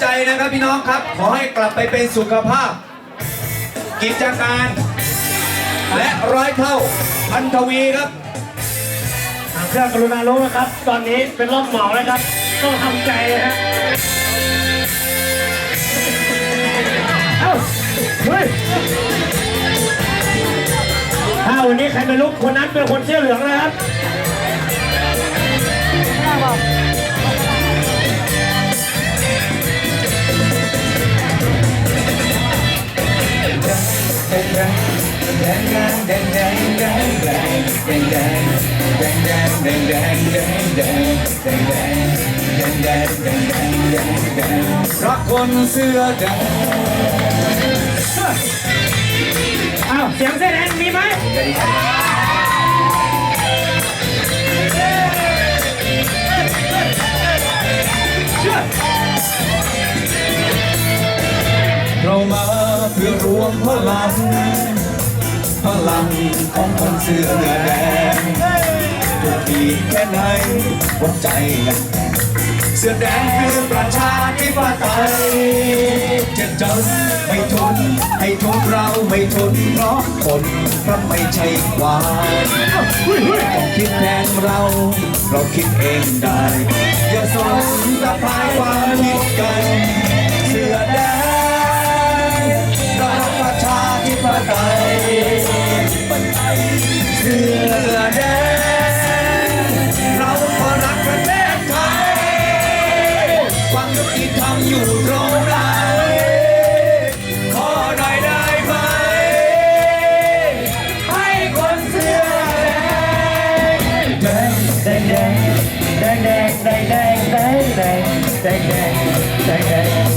ใจนะครับพี่น้องครับ ขอให้กลับไปเป็นสุขภาพ กิจการ และร้อยเท่าพันทวีครับทางเครื่องกรุณารู้นะครับ ตอนนี้เป็นรอบเหมาแล้วครับต้องทำใจนะฮะเอ้าเฮ้ยถ้าวันนี้ใครเป็นลุกคนนั้นเป็นคนเสื้อเหลืองนะครับ รักคนเสื้อแดงอ้าวเสียงเส้นแอนมีไหมเรามาเพื่อรวมพลัง พลังของคนเสื้อแดงทุกทีแค่ไหนหัวใจยังแข็งเสื้อแดงคือประชาธิปไตยจะจนไม่ทนให้ทุกเราไม่ทนเพราะคนเพราะไม่ใช่ควายต้องคิดแทนเรา เราคิดเองได้ อย่าสนสะพายความคิดกัน แดงแดงแดงแดง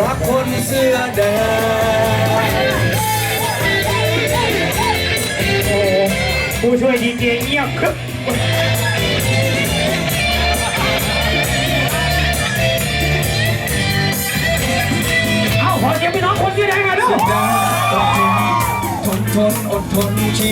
รักคนเสื้อแดงโอ้ผู้ช่วยดีเจเงียบครับเอาขอเสียงพี่น้องคนเสื้อแดงหน่อยลูกแดงต้องทนทนทนอดทนชี